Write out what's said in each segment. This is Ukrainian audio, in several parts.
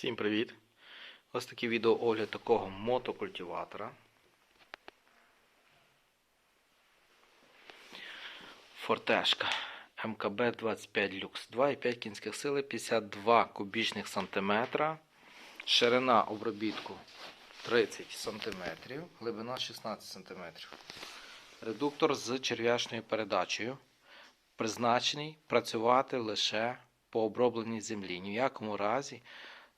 Всім привіт! Ось такий відеоогляд такого мотокультиватора. Фортешка МКБ 25 люкс. 2,5 кінських сили, 52 кубічних сантиметра. Ширина обробітку 30 сантиметрів, глибина 16 сантиметрів. Редуктор з черв'ячною передачею. Призначений працювати лише по обробленій землі. Ні в якому разі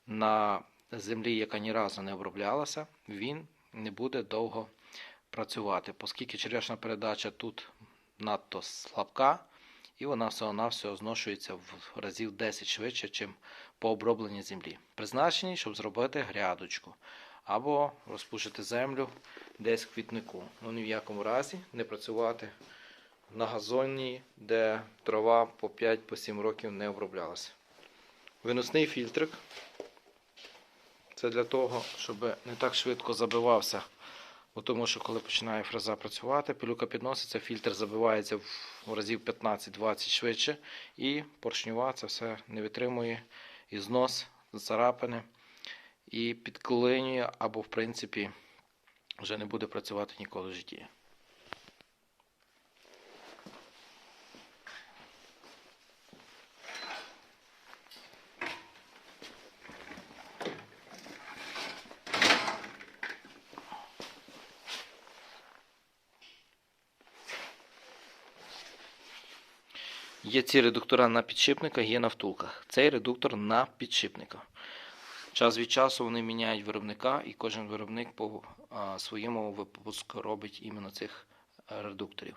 на землі, яка ні разу не оброблялася, він не буде довго працювати, оскільки черешна передача тут надто слабка, і вона всього-навсього зношується в разів 10 швидше, ніж по обробленій землі. Призначені, щоб зробити грядочку або розпушити землю десь в квітнику. Ну ні в якому разі не працювати на газоні, де трава по 5-7 років не оброблялася. Виносний фільтрик. Це для того, щоб не так швидко забивався. Бо тому що коли починає фреза працювати, пилюка підноситься, фільтр забивається в разів 15-20 швидше, і поршнюва це все не витримує і знос, царапини, і підклинює, або, в принципі, вже не буде працювати ніколи в житті. Є ці редуктора на підшипниках, є на втулках. Цей редуктор на підшипниках. Час від часу вони міняють виробника, і кожен виробник по своєму випуску робить іменно цих редукторів.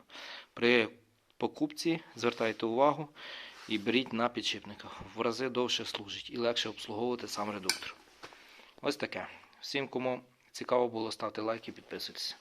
При покупці звертайте увагу і беріть на підшипниках. В рази довше служить і легше обслуговувати сам редуктор. Ось таке. Всім, кому цікаво було, ставте лайк і підписуйтесь.